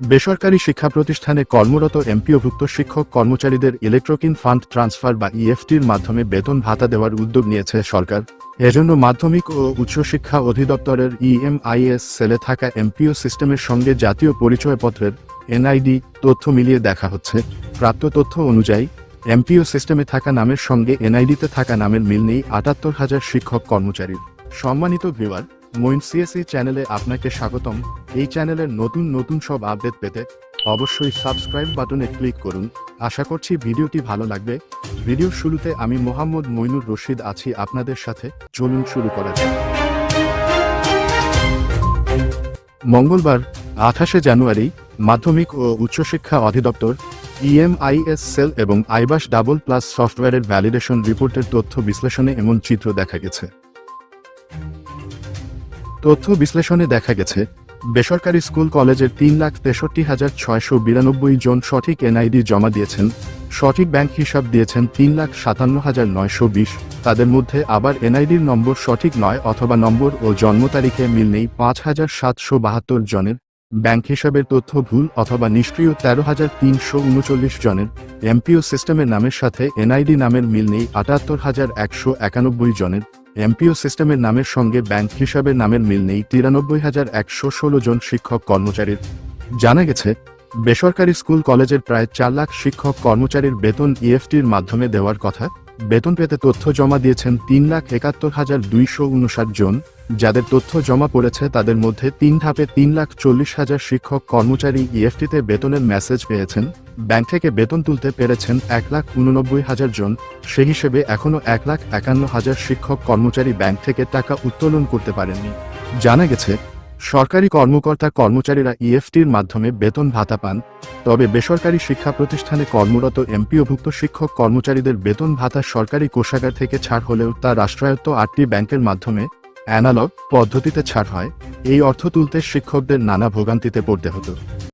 বেসরকারি শিক্ষা প্রতিষ্ঠানে কর্মরত এমপিওভুক্ত শিক্ষক কর্মচারীদের ইলেকট্রোকিন ফান্ড ট্রান্সফার বা ইএফটির মাধ্যমে বেতন ভাতা দেওয়ার উদ্যোগ নিয়েছে সরকার। এজন্য মাধ্যমিক ও উচ্চশিক্ষা অধিদপ্তরের ইএমআইএস সেলে থাকা এমপিও সিস্টেমের সঙ্গে জাতীয় পরিচয়পত্রের এনআইডি তথ্য মিলিয়ে দেখা হচ্ছে। প্রাপ্ত তথ্য অনুযায়ী, এমপিও সিস্টেমে থাকা নামের সঙ্গে এনআইডিতে থাকা নামের মিল নেই আটাত্তর হাজার শিক্ষক কর্মচারীর। সম্মানিত ভিউয়ার মইন সিএসি চ্যানেলে আপনাকে স্বাগতম। এই চ্যানেলের নতুন নতুন সব আপডেট পেতে অবশ্যই সাবস্ক্রাইব বাটনে ক্লিক করুন। আশা করছি ভিডিওটি ভালো লাগবে। ভিডিওর শুরুতে আমি মোহাম্মদ মইনুর রশিদ আছি আপনাদের সাথে। চলুন শুরু করা যাক। মঙ্গলবার, আঠাশে জানুয়ারি, মাধ্যমিক ও উচ্চশিক্ষা অধিদপ্তর, ইএমআইএস সেল এবং আইবাস ডাবল প্লাস সফটওয়্যারের ভ্যালিডেশন রিপোর্টের তথ্য বিশ্লেষণে এমন চিত্র দেখা গেছে। তথ্য বিশ্লেষণে দেখা গেছে, বেসরকারি স্কুল কলেজের তিন লাখ তেষট্টি হাজার ছয়শো বিরানব্বই জন সঠিক এনআইডি জমা দিয়েছেন, সঠিক ব্যাংক হিসাব দিয়েছেন তিন লাখ সাতান্ন হাজার নয়শো বিশ, তাদের মধ্যে আবার এনআইডির নম্বর সঠিক নয় অথবা নম্বর ও জন্ম তারিখে মিল নেই পাঁচ হাজার সাতশো বাহাত্তর জনের, ব্যাংক হিসাবের তথ্য ভুল অথবা নিষ্ক্রিয় তেরো হাজার তিনশো উনচল্লিশ জনের, এমপিও সিস্টেমের নামের সাথে এনআইডি নামের মিল নেই আটাত্তর হাজার একশো একানব্বই জনের এমপিও সিস্টেমের নামের সঙ্গে ব্যাংক হিসাবের নামের মিল নেই তিরানব্বই হাজার একশো ষোলো জন শিক্ষক কর্মচারীর। জানা গেছে, বেসরকারি স্কুল কলেজের প্রায় চার লাখ শিক্ষক কর্মচারীর বেতন ইএফটির মাধ্যমে দেওয়ার কথা। বেতন পেতে তথ্য জমা দিয়েছেন তিন লাখ একাত্তর হাজার দুইশো উনষাট জন। যাদের তথ্য জমা পড়েছে তাদের মধ্যে তিন ধাপে তিন লাখ চল্লিশ হাজার শিক্ষক কর্মচারী ইএফটিতে বেতনের মেসেজ পেয়েছেন। ব্যাংক থেকে বেতন তুলতে পেরেছেন এক লাখ উননব্বই হাজার জন। সে হিসেবে এখনও এক লাখ একান্ন হাজার শিক্ষক কর্মচারী ব্যাংক থেকে টাকা উত্তোলন করতে পারেননি। জানা গেছে, সরকারি কর্মকর্তা কর্মচারীরা ইএফটির মাধ্যমে বেতন ভাতা পান। তবে বেসরকারি শিক্ষা প্রতিষ্ঠানে কর্মরত এমপিওভুক্ত শিক্ষক কর্মচারীদের বেতন ভাতা সরকারি কোষাগার থেকে ছাড় হলেও তা রাষ্ট্রায়ত্ত আটটি ব্যাংকের মাধ্যমে অ্যানালগ পদ্ধতিতে ছাড় হয় এই অর্থ তুলতে শিক্ষকদের নানা ভোগান্তিতে পড়তে হতো।